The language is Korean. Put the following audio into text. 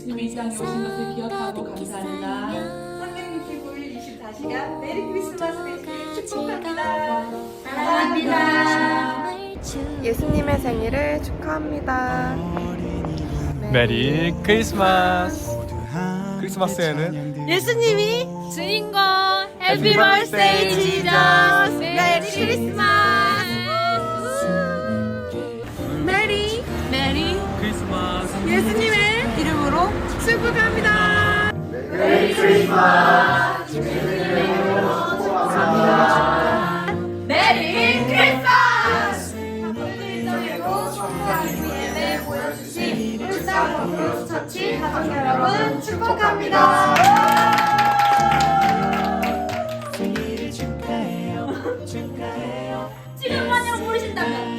주님이 이 땅에 오신 것을 기억하고 감사합니다. 365일 24시간 메리 크리스마스 되시길 축복합니다. 사랑합니다. 예수님의 생일을 축하합니다. 메리 크리스마스. 크리스마스에는 예수님이 주인공 해피 버스데이 지저스 메리 크리스마스 크리스마스. 예수님의 이름으로 축복합니다. 메리 크리스마스! 일정일고 청소하기 위해 모여주신 울산 버크로스 처치 가족 여러분 축복합니다 지금 만약 모르신다면